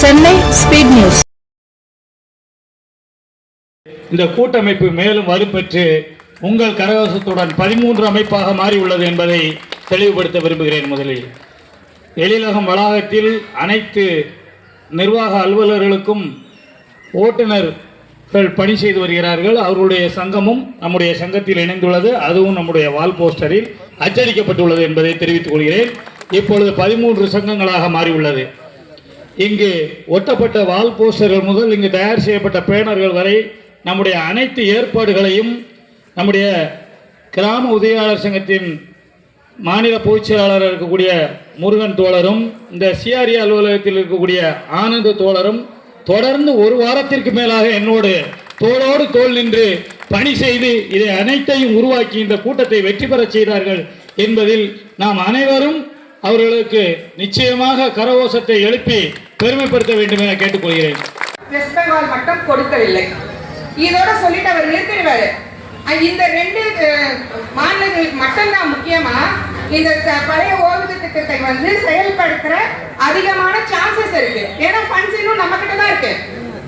Chennai speed news இந்த கூட்டமைப்பு மேலும் வலுப்பெற்று உங்கள் கரகசத்துடன் பதிமூன்று அமைப்பாக மாறியுள்ளது என்பதை தெளிவுபடுத்த விரும்புகிறேன் முதலில். எழிலகம் வளாகத்தில் அனைத்து நிர்வாக அலுவலர்களுக்கும் ஓட்டுநர்கள் பணி செய்து வருகிறார்கள். அவர்களுடைய சங்கமும் நம்முடைய சங்கத்தில் இணைந்துள்ளது. அதுவும் நம்முடைய வால் போஸ்டரில் அச்சடிக்கப்பட்டுள்ளது என்பதை தெரிவித்துக் கொள்கிறேன். இப்பொழுது பதிமூன்று சங்கங்களாக மாறியுள்ளது. இங்கு ஒட்டப்பட்ட வால் போஸ்டர்கள் முதல் இங்கு தயார் செய்யப்பட்ட பேனர்கள் வரை நம்முடைய அனைத்து ஏற்பாடுகளையும் நம்முடைய கிராம உதவியாளர் சங்கத்தின் மாநில பொதுச் செயலாளர் இருக்கக்கூடிய முருகன் தோழரும் இந்த சிஆர்இ அலுவலகத்தில் இருக்கக்கூடிய ஆனந்த தோழரும் தொடர்ந்து ஒரு வாரத்திற்கு மேலாக என்னோடு தோளோடு தோள் நின்று பணி செய்து இதை அனைத்தையும் உருவாக்கி இந்த கூட்டத்தை வெற்றி பெறச் செய்தார்கள் என்பதில் நாம் அனைவரும் அவர்களுக்கு நிச்சயமாக கரகோஷத்தை எழுப்பி பெருமைப்படுத்த வேண்டும் என கேட்டுக்கொள்கிறேன். வெஸ்ட் பெங்கால் மட்டும் கொடுக்கவில்லை. இதோட சொல்லிட்டு அவர் நிறுத்திடுவாரு. இந்த ரெண்டு மாநிலங்களுக்கு மட்டும்தான் முக்கியமா இந்த பழைய ஓய்வு திட்டத்தை வந்து செயல்படுத்துற அதிகமான சான்சஸ் இருக்கு. ஏன்னா ஃபண்ட்ஸ் இன்னும் நம்ம கிட்ட தான் இருக்கு.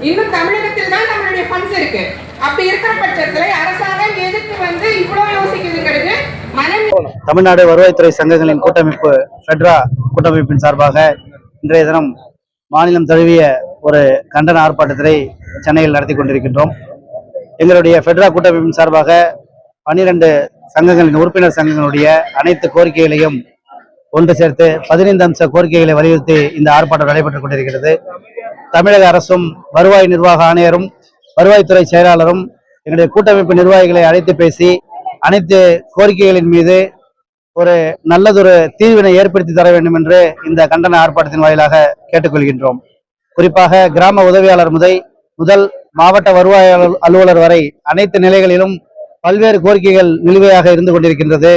இன்னும் தமிழகத்தில் தான் நம்மளுடைய ஃபண்ட்ஸ் இருக்கு. அப்படி இருக்கிற பட்சத்துல அரசாங்கம் எதுக்கு வந்து இவ்வளவு யோசிக்குதுங்கிறது மனம் தமிழ்நாடு வருவாய்த்துறை சங்கங்களின் கூட்டமைப்பு ஃபெட்ரா கூட்டமைப்பின் சார்பாக இன்றைய தினம் மாநிலம் தழுவிய ஒரு கண்டன ஆர்ப்பாட்டத்தை சென்னையில் நடத்தி கொண்டிருக்கின்றோம். எங்களுடைய ஃபெட்ரா கூட்டமைப்பின் சார்பாக பன்னிரண்டு சங்கங்களின் உறுப்பினர் சங்கங்களுடைய அனைத்து கோரிக்கைகளையும் ஒன்று சேர்த்து பதினைந்து அம்ச கோரிக்கைகளை வலியுறுத்தி இந்த ஆர்ப்பாட்டம் நடைபெற்றுக் கொண்டிருக்கிறது. தமிழக அரசும் வருவாய் நிர்வாக ஆணையரும் வருவாய்த்துறை செயலாளரும் எங்களுடைய கூட்டமைப்பு நிர்வாகிகளை அழைத்து பேசி அனைத்து கோரிக்கைகளின் மீது ஒரு நல்லதொரு தீர்வினை ஏற்படுத்தி தர வேண்டும் என்று இந்த கண்டன ஆர்ப்பாட்டத்தின் வாயிலாக கேட்டுக்கொள்கின்றோம். குறிப்பாக கிராம உதவியாளர் முதல் முதல் மாவட்ட வருவாய் அலுவலர் வரை அனைத்து நிலைகளிலும் பல்வேறு கோரிக்கைகள் நிலுவையாக இருந்து கொண்டிருக்கின்றது.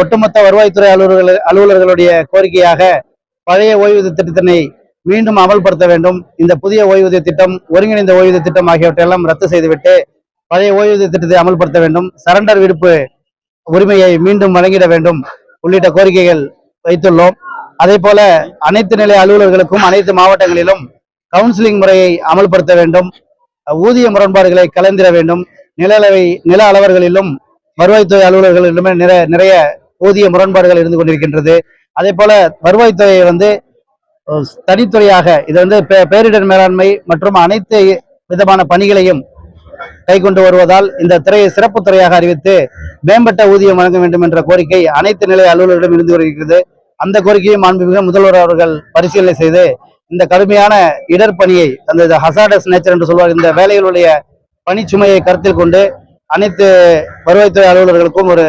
ஒட்டுமொத்த வருவாய்த்துறை அலுவலர்கள் அலுவலர்களுடைய கோரிக்கையாக பழைய ஓய்வூதிய திட்டத்தினை மீண்டும் அமல்படுத்த வேண்டும். இந்த புதிய ஓய்வூதிய திட்டம் ஒருங்கிணைந்த ஓய்வூதிய திட்டம் ஆகியவற்றையெல்லாம் ரத்து செய்துவிட்டு பழைய ஓய்வூதிய திட்டத்தை அமல்படுத்த வேண்டும். சரண்டர் விடுப்பு உரிமையை மீண்டும் வழங்கிட வேண்டும். உள்ளிட்ட கோரிக்கைகள் வைத்துள்ளோம். அதே போல அனைத்து நிலை அலுவலர்களுக்கும் அனைத்து மாவட்டங்களிலும் கவுன்சிலிங் முறையை அமல்படுத்த வேண்டும். ஊதிய முரண்பாடுகளை கலந்திட வேண்டும். நில அளவை நில அளவர்களிலும் வருவாய்த்துறை அலுவலர்களிலுமே நிறைய நிறைய ஊதிய முரண்பாடுகள் இருந்து கொண்டிருக்கின்றது. அதே போல வருவாய்த்துறையை வந்து தனித்துறையாக இது வந்து பே- பேரிடர் மேலாண்மை மற்றும் அனைத்து விதமான பணிகளையும் கை கொண்டு வருவதால் இந்த துறையை சிறப்பு துறையாக அறிவித்து மேம்பட்ட ஊதியம் வழங்க வேண்டும் என்ற கோரிக்கை அனைத்து நிலை அலுவலர்களிடம் இருந்து வருகிறது. அந்த கோரிக்கையை மாண்புமிகு முதல்வர் அவர்கள் பரிசீலனை செய்து இந்த கடுமையான இடர்பணியை அந்த ஹசாடஸ் நேச்சர் என்று சொல்வார் இந்த வேலைகளுடைய பணிச்சுமையை கருத்தில் கொண்டு அனைத்து வருவாய்த்துறை அலுவலர்களுக்கும் ஒரு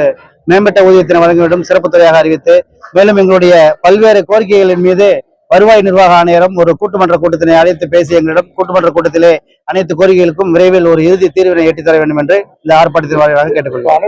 மேம்பட்ட ஊதியத்தினை வழங்க வேண்டும் சிறப்பு துறையாக அறிவித்து மேலும் எங்களுடைய பல்வேறு கோரிக்கைகளின் மீது வருவாய் நிர்வாக ஆணையரும் ஒரு கூட்டுமன்ற கூட்டத்தினை அழைத்து பேசி எங்களிடம் கூட்டுமன்ற கூட்டத்திலே அனைத்து கோரிக்கைகளுக்கும் விரைவில் ஒரு இறுதி தீர்வினை எட்டித் தர வேண்டும் என்று இந்த ஆர்ப்பாட்டத்தின் வாயிலாக கேட்டுக்கொள்கிறேன்